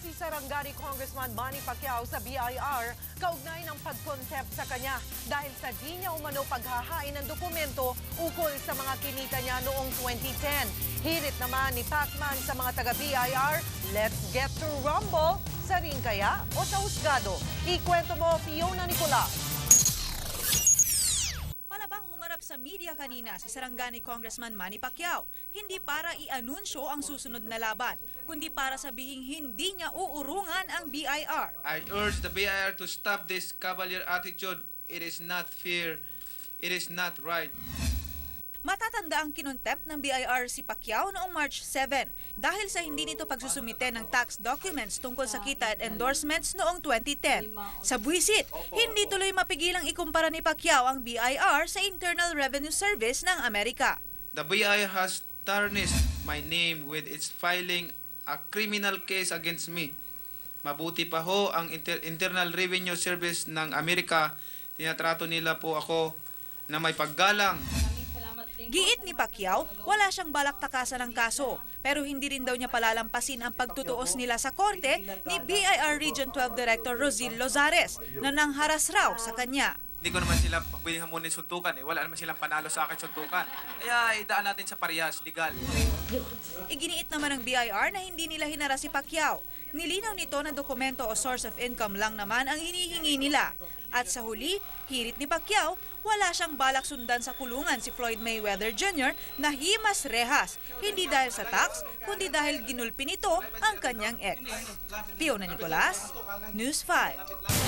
si Sarangani Congressman Manny Pacquiao sa BIR kaugnay ng pag-contempt sa kanya dahil sa di niya umano paghahain ng dokumento ukol sa mga kinita niya noong 2010. Hirit naman ni Pacman sa mga taga-BIR, let's get to rumble sa ring kaya o sa husgado. Ikwento mo, Fiona Nicolas. Sa media kanina si Sarangani Congressman Manny Pacquiao, hindi para i-anunsyo ang susunod na laban, kundi para sabihing hindi niya uurungan ang BIR. I urge the BIR to stop this cavalier attitude. It is not fair. It is not right. Matatanda ang kinontempt ng BIR si Pacquiao noong March 7 dahil sa hindi nito pagsusumite ng tax documents tungkol sa kita at endorsements noong 2010. Sa buwisit, hindi tuloy mapigilang ikumpara ni Pacquiao ang BIR sa Internal Revenue Service ng Amerika. The BIR has tarnished my name with its filing a criminal case against me. Mabuti pa ho ang Inter- Internal Revenue Service ng Amerika. Tinatrato nila po ako na may paggalang. Giit ni Pacquiao, wala siyang balak takasan ng kaso, pero hindi rin daw niya palalampasin ang pagtutuos nila sa korte ni BIR Region 12 Director Rosil Lozares na nangharas raw sa kanya. Hindi ko naman sila pwedeng hamunin suntukan eh. Wala naman silang panalo sa akin suntukan. Kaya idaan natin sa parehas, legal. Iginiit naman ng BIR na hindi nila hinara si Pacquiao. Nilinaw nito na dokumento o source of income lang naman ang hinihingi nila. At sa huli, hirit ni Pacquiao, wala siyang balak sundan sa kulungan si Floyd Mayweather Jr. na himas rehas, hindi dahil sa tax, kundi dahil ginulpi nito ang kanyang ex. Fiona Nicolas, News 5.